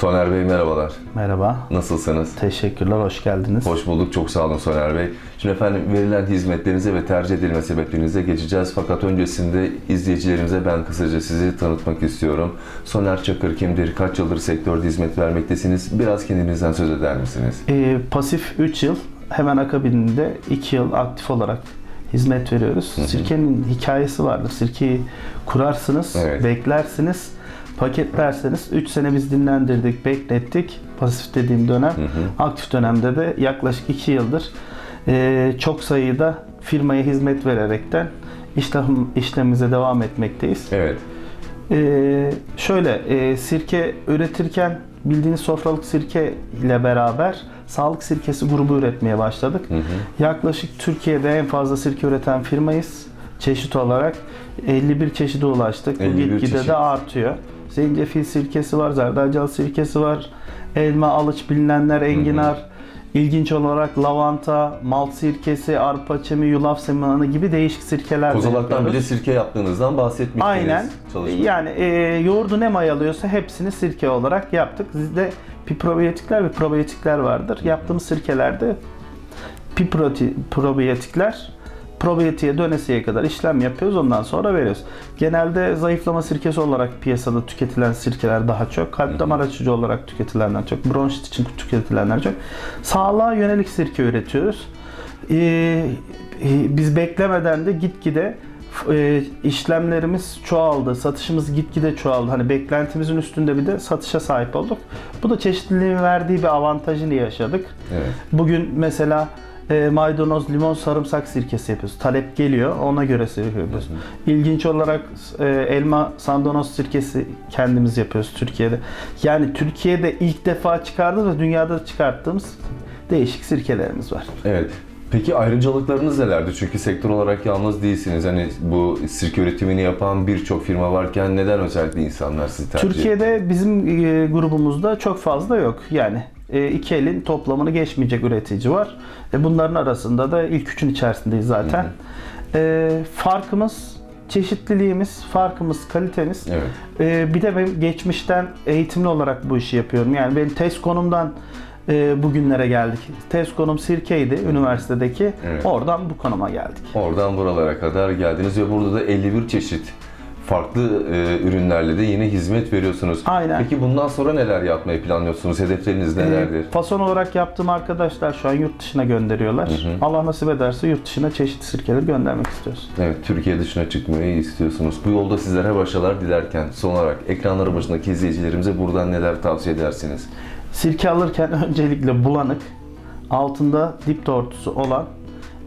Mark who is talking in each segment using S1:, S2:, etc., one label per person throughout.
S1: Soner Bey merhabalar.
S2: Merhaba.
S1: Nasılsınız?
S2: Teşekkürler, hoş geldiniz.
S1: Hoş bulduk. Çok sağ olun Soner Bey. Şimdi efendim verilen hizmetlerinize ve tercih edilme sebeplerinize geçeceğiz. Fakat öncesinde izleyicilerimize ben kısaca sizi tanıtmak istiyorum. Soner Çakır kimdir? Kaç yıldır sektörde hizmet vermektesiniz? Biraz kendinizden söz eder misiniz?
S2: Ee, pasif 3 yıl, hemen akabinde 2 yıl aktif olarak hizmet veriyoruz. Sirkenin hikayesi vardır. Sirkeyi kurarsınız,
S1: Evet.
S2: beklersiniz, paketlerseniz 3 sene biz dinlendirdik, beklettik. Pasif dediğim dönem. Aktif dönemde de yaklaşık 2 yıldır ee, çok sayıda firmaya hizmet vererekten işlem, işlemimize devam etmekteyiz.
S1: Evet.
S2: Ee, şöyle e, sirke üretirken bildiğiniz sofralık sirke ile beraber sağlık sirkesi grubu üretmeye başladık. Yaklaşık Türkiye'de en fazla sirke üreten firmayız. Çeşit olarak 51 çeşide ulaştık. Bu
S1: 51
S2: gitgide de artıyor. Zencefil sirkesi var, zerdeçal sirkesi var, elma, alıç bilinenler, enginar, İlginç olarak lavanta, malt sirkesi, arpa çemi, yulaf semanı gibi değişik sirkeler
S1: Kozalaktan bile sirke yaptığınızdan bahsetmiştiniz.
S2: Aynen.
S1: Çalışma.
S2: Yani e, yoğurdu ne mayalıyorsa hepsini sirke olarak yaptık. Bizde piprobiyotikler ve probiyotikler vardır. Yaptığımız sirkelerde piproti, probiyotiğe dönesiye kadar işlem yapıyoruz. Ondan sonra veriyoruz. Genelde zayıflama sirkesi olarak piyasada tüketilen sirkeler daha çok. Kalp damar açıcı olarak tüketilenler çok. Bronşit için tüketilenler çok. Sağlığa yönelik sirke üretiyoruz. Ee, biz beklemeden de gitgide e, işlemlerimiz çoğaldı. Satışımız gitgide çoğaldı. Hani beklentimizin üstünde bir de satışa sahip olduk. Bu da çeşitliliğin verdiği bir avantajını yaşadık.
S1: Evet.
S2: Bugün mesela e, maydanoz, limon, sarımsak sirkesi yapıyoruz. Talep geliyor, ona göre sirke yapıyoruz. İlginç olarak e, elma, sandanoz sirkesi kendimiz yapıyoruz Türkiye'de. Yani Türkiye'de ilk defa çıkardığımız ve dünyada çıkarttığımız değişik sirkelerimiz var.
S1: Evet. Peki ayrıcalıklarınız nelerdi? Çünkü sektör olarak yalnız değilsiniz. Hani bu sirke üretimini yapan birçok firma varken neden özellikle insanlar sizi tercih
S2: Türkiye'de bizim e, grubumuzda çok fazla yok. Yani e, iki elin toplamını geçmeyecek üretici var. E, bunların arasında da ilk üçün içerisindeyiz zaten. E, farkımız çeşitliliğimiz, farkımız kalitemiz.
S1: Evet.
S2: E, bir de ben geçmişten eğitimli olarak bu işi yapıyorum. Yani benim test konumdan e, bugünlere geldik. Test konum Sirke'ydi üniversitedeki.
S1: Evet.
S2: Oradan bu konuma geldik.
S1: Oradan buralara kadar geldiniz ve burada da 51 çeşit farklı e, ürünlerle de yine hizmet veriyorsunuz.
S2: Aynen.
S1: Peki bundan sonra neler yapmayı planlıyorsunuz? Hedefleriniz nelerdir?
S2: Ee, fason olarak yaptığım arkadaşlar şu an yurt dışına gönderiyorlar. Allah nasip ederse yurt dışına çeşitli sirkeleri göndermek istiyoruz.
S1: Evet, Türkiye dışına çıkmayı istiyorsunuz. Bu yolda sizlere başarılar dilerken son olarak ekranları başındaki izleyicilerimize buradan neler tavsiye edersiniz?
S2: Sirke alırken öncelikle bulanık, altında dip tortusu olan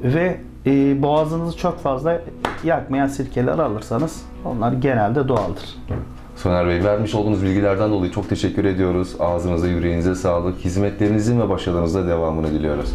S2: ve e, boğazınızı çok fazla yakmayan sirkeler alırsanız onlar genelde doğaldır.
S1: Soner Bey vermiş olduğunuz bilgilerden dolayı çok teşekkür ediyoruz. Ağzınıza yüreğinize sağlık. Hizmetlerinizin ve başarılarınızda devamını diliyoruz.